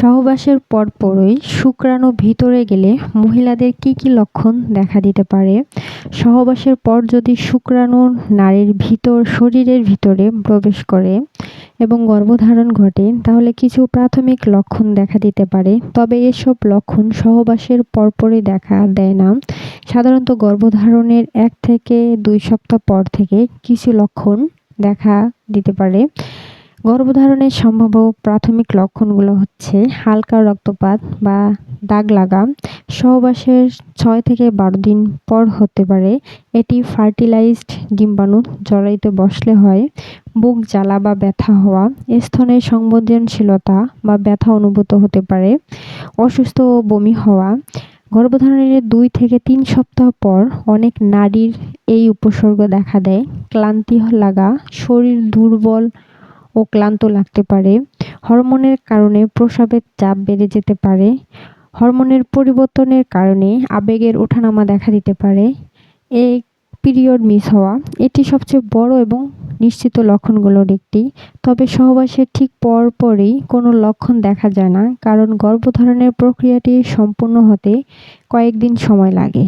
সহবাসের পরপরই শুক্রাণু ভিতরে গেলে মহিলাদের কি কি লক্ষণ দেখা দিতে পারে? সহবাসের পর যদি শুক্রাণু নারীর ভিতর, শরীরের ভিতরে প্রবেশ করে এবং গর্ভধারণ ঘটে, তাহলে কিছু প্রাথমিক লক্ষণ দেখা দিতে পারে। তবে এসব লক্ষণ সহবাসের পরপরই দেখা দেয় না। সাধারণত গর্ভধারণের এক থেকে দুই সপ্তাহ পর থেকে কিছু লক্ষণ দেখা দিতে পারে। গর্ভধারণের সম্ভাব্য প্রাথমিক লক্ষণগুলো হচ্ছে হালকা রক্তপাত বা দাগ লাগা সহবাসের ছয় থেকে বারো দিন পর হতে পারে। এটি ফার্টিলাইজড ডিম্বাণু জড়াইতে বসলে হয়। বুক জ্বালা বা ব্যথা হওয়া স্তনের সংবেদনশীলতা বা ব্যথা অনুভূত হতে পারে। অসুস্থ ও বমি হওয়া। গর্ভধারণের দুই থেকে তিন সপ্তাহ পর অনেক নারীর এই উপসর্গ দেখা দেয়। ক্লান্তি লাগা, শরীর দুর্বল ও ক্লান্ত লাগতে পারে। হরমোনের কারণে প্রস্রাবের চাপ বেড়ে যেতে পারে। হরমোনের পরিবর্তনের কারণে আবেগের ওঠানামা দেখা দিতে পারে। এই পিরিয়ড মিস হওয়া, এটি সবচেয়ে বড় এবং নিশ্চিত লক্ষণগুলোর একটি। তবে সহবাসের ঠিক পর পরপরই কোনো লক্ষণ দেখা যায় না, কারণ গর্ভধারণের প্রক্রিয়াটি সম্পূর্ণ হতে কয়েকদিন সময় লাগে।